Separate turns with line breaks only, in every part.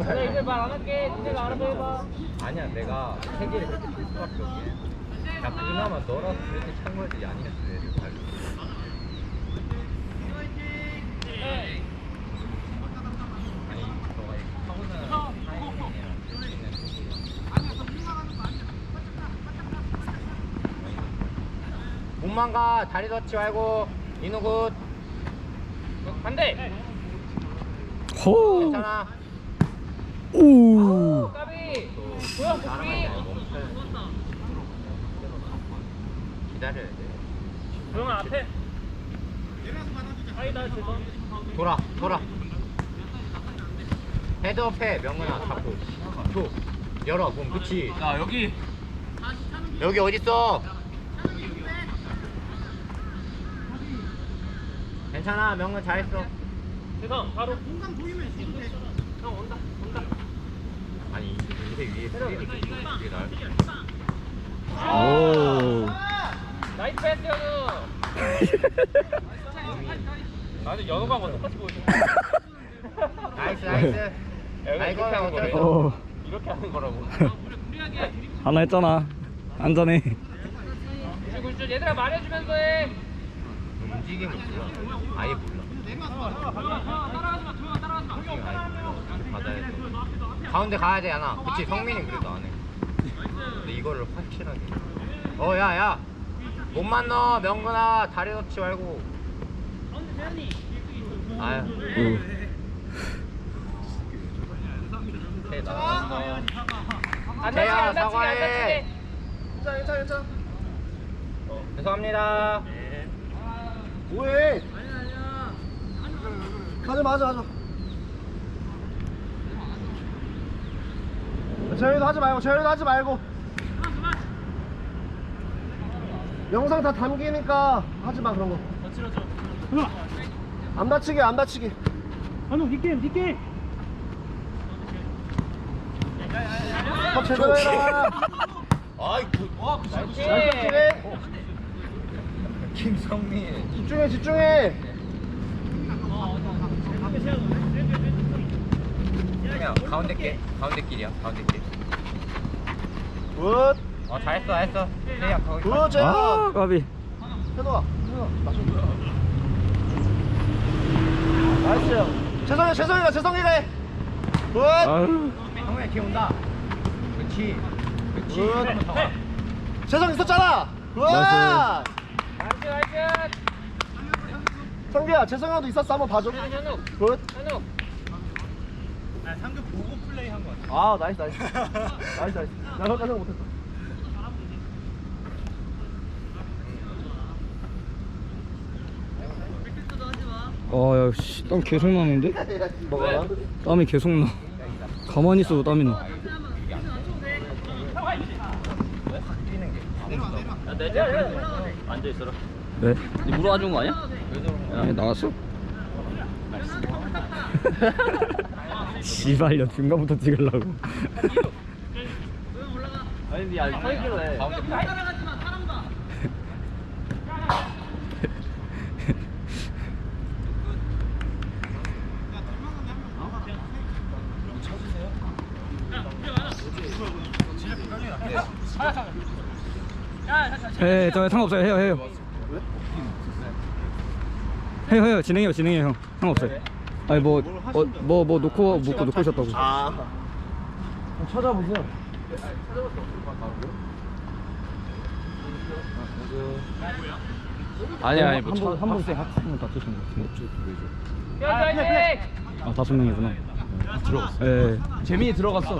이제.
말
안 할게. 니네가 알아서 해봐.
아니야 내가 세 개를 그렇게 쓸 수밖에 없게 야 그나마 너라서 그렇게 찬 거지 아니었어 얘를 발 아니 너가 이 타고난 타이밍이랑 있는
몸만 가. 다리 닿지 말고. 인우 굿.
반대.
호.
괜찮아.
오.
까비. 뭐야, 복귀.
기다려야 돼.
조용아 앞에. 아니 나 죄송.
돌아, 돌아. 헤드업해, 명근아, 잡고. 줘. 열어, 몸, 그치.
야 여기
여기 어딨어? 괜찮아, 명근 잘했어.
죄송. 바로. 공간 보이면 형 온다.
아니, 이제 위에 스릴이 이게 날.
오.
나이스 패스 연우. 아주 연우하고 똑같이 보여줘.
나이스, 나이스. 아이고,
이렇게 하는 거래.
어.
이렇게 하는 거라고.
하나 했잖아. 안전해.
굴줄 굴줄 얘들아 말해주면서 해.
움직임을 몰라. 아예 몰라. 받아야 돼. 가운데 가야 돼, 하나. 그치, 성민이 그래도 안 해. 근데 이거를 확실하게. 어, 야, 야. 몸만 넣어, 명근아. 다리 넣지 말고. 아유. 나왔어.
안 다치게
재야,
안 다치게 안
사과해.
다치게.
죄송합니다.
뭐해? 가자 맞아 맞아. 재현이도 하지 말고 재현이도 하지 말고. 영상 다 담기니까 하지 마 그런 거. 안 다치게 안 다치게.
한우 니게 니게.
컵 제대로 해라.
아이, 그,
잘 집중해.
김성민.
집중해 집중해.
그냥 가운데 길, 가운데 길이야, 가운데 길.
굿.
어, 잘했어, 잘했어. 거기.
굿
아,
재현아.
까비.
해놓아. 해놓아. 맞춰. 나이스. 재성이 재성이가 재성이가 해. 굿.
아유.
성민이 뒤 온다. 그렇지. 그렇지.
굿.
그러면 더 가.
재성 있었잖아. 굿.
나이스.
나이스 나이스.
성기야 재성이 형도 있었어 한번 봐줘.
현우 현우
굿.
현우.
아 나이스 나이스. 나이스 나이스. 나 그거 생각 못했어.
아, 야, 씨, 땀 계속 나는데?
뭐가?
땀이 계속 나. 가만히 있어도 땀이 나.
앉아 있어라.
네?
니 물어준 거 아니야?
네, 나왔어? 씨발려 중간부터 찍으려고.
아니 니 아직 서 있기로 해.
가운데 길.
예, 저 상관없어요. 해요, 해요. 해요, 해요. 진행해요, 진행해요, 형. 상관없어요. 아니 뭐, 어, 뭐, 뭐 놓고 묻고 놓고 오셨다고.
아. 찾아보세요.
아니 아니 뭐 한분 한분 쎄 한분 다치신 것 같은데. 아 다섯 명이구나. 들어갔어. 예. 재민이 들어갔어.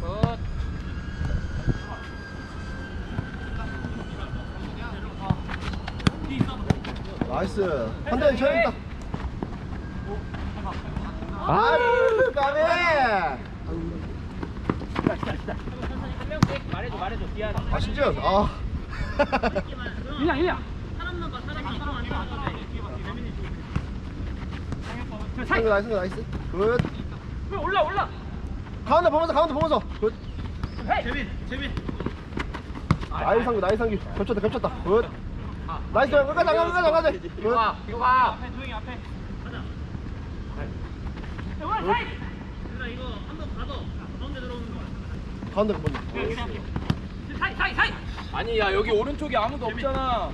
굿.
나이스. 한대 있다.
아,
까비.
한 명씩 말해줘 말해줘 미안해.
아 심지어 아.
일량 일량.
나이스 나이스 나이스. 굿.
왜 올라 올라.
가운데 보면서 가운데 보면서. 굿.
재민 재민.
나이 상규 나이 상규 겹쳤다 겹쳤다. 굿. 나이스 끝까지 끝까지 안 가자.
뒤로 가, 뒤로 가.
조용히 앞에.
가운데 들어오는 거
아니 야 여기 오른쪽에 아무도 없잖아.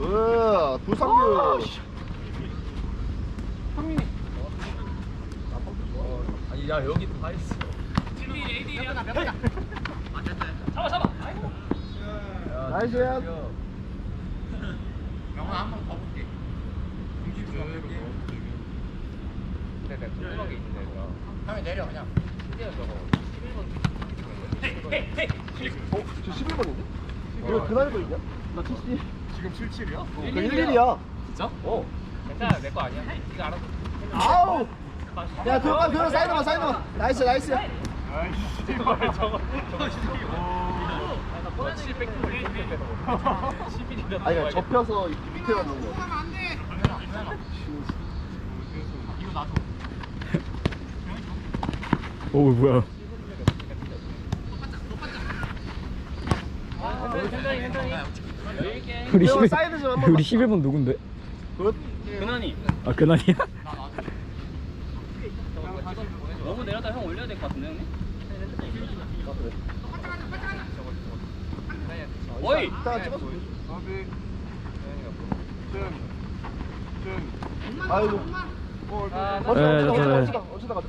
으, 불상규.
아, 형민이. 아니 야 여기 다 있어. 진디 AD 야. 아, 잡아 잡아.
나이스야.
영화 한번 더 볼게. 음, 음, 음.
근데 내가 궁금한 게 있는데 얘들아
하면 내려 그냥.
신기한 저거
어, 저 11번인데? 이거 그날 거 있냐? 나 70.
지금 77이야?
어, 그 11이야.
진짜?
어 괜찮아 내 거 아니야 네가 알아서
아우. 야, 도영아, 도영아, 사이드만, 사이드만. 나이스, 나이스.
아이씨 저거 저거 나700 11이면
아니, 그러니까 접혀서 밑에 맞는 거.
오 뭐야 우리
도영아,
11,
사이드 좀 한번
우리 11번 누군데?
굿.
근환이
아 그날이야?
너무 내려다 형 올려야 될 것 같은데 형님? 어이!
이따가 찍어서. 아이고.
아,
어쩌다,
네,
어쩌다,
네, 네.
어쩌다, 어쩌다 가자.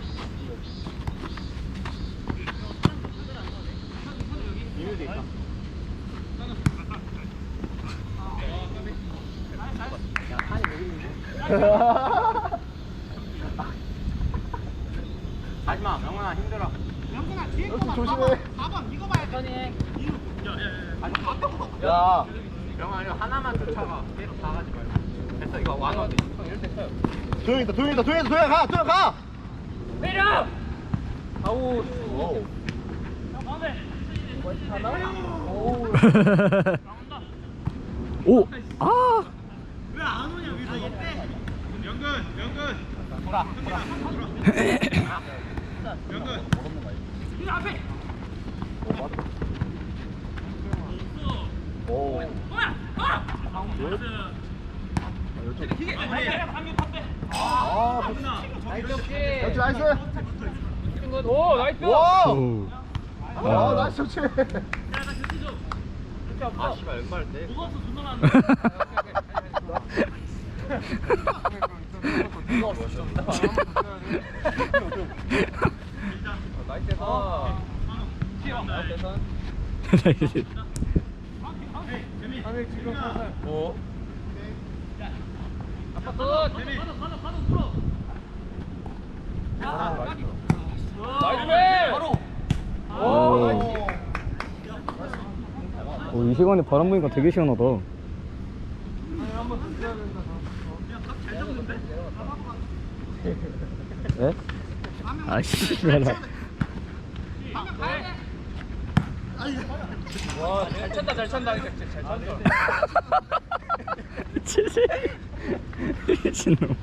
하지마 명훈아 힘들어.
역시 조심해. 야,
명훈아 이거 하나만 쫓아가. 계속 다 가지 말고. 됐어 이거 완화 돼.
도영이 있다, 도영이 있다, 도영이 있다, 도영이 가, 도영 가.
때려!
아우.
오! 아!
오. 아,
나이스
나이스.
오 나이스!
와.
오.
아, 나이스 좋지.
아 씨발 왼발 때.
선 나이스 선
오,
이
시간에 바람 부니까 되게 시원하다. 네? 아, 씨발.
와잘 찬다 잘 찬다 잘 찬다
미치지? 미친놈.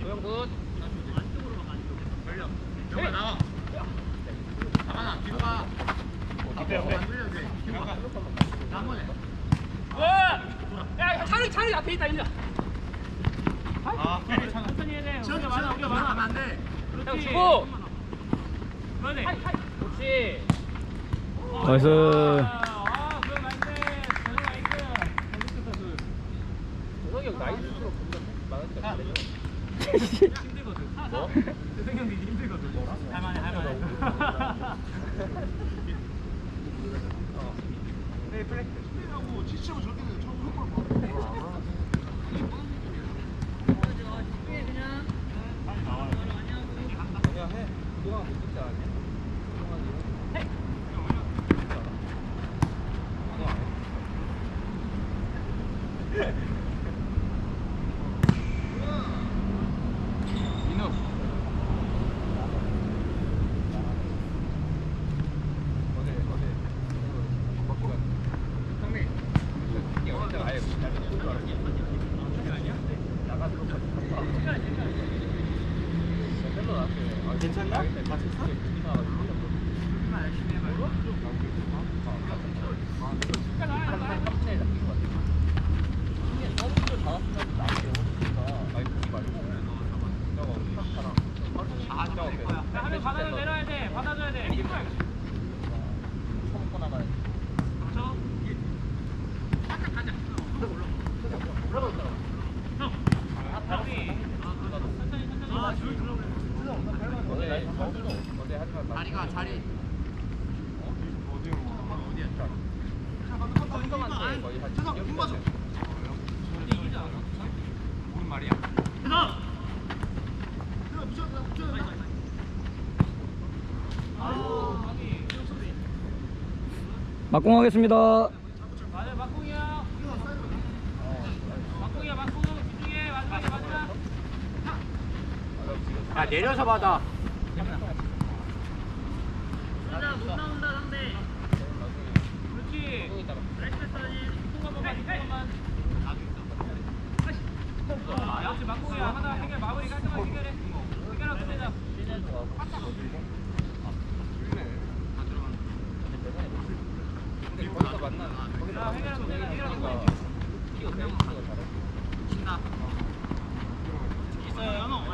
조영 굿
야 차를 차를 앞에 있다 일려 아 천천히 해내 우리가 많아 우리가 많아. 가면 안돼
형 주고
그러네.
그렇지.
나이스.
아 그럼 안 돼. 저녁 나이스
조성이 형 나이스로 보면 많을 것 같은데
힘들거든. 뭐? 생각이 힘들거든. 할만해 할만해. 네 플렉
그냥 해 그동안 못 찍지 않았냐?
민우.
괜찮나?
야, 한명 받아줘 내려야 돼. 받아줘야 돼. 그렇죠? 형. 여기. 천천히 천천히.
자리가 자리
막공하겠습니다.
맞아 막공이야. 막공이야 막공. 집중해. 마지막에 마지막.
야 내려서 받아
맞아 못 나온다 상대. 그렇지. 나이스 패스하지. 통과만 통과만. 아, 역시 막공이야. 하나 해결 마무리 깔끔하게 해결해. 해결하고 끝내자. 자, 해결하고 끝내자. 해결하고 끝내자. 있어요, 연호.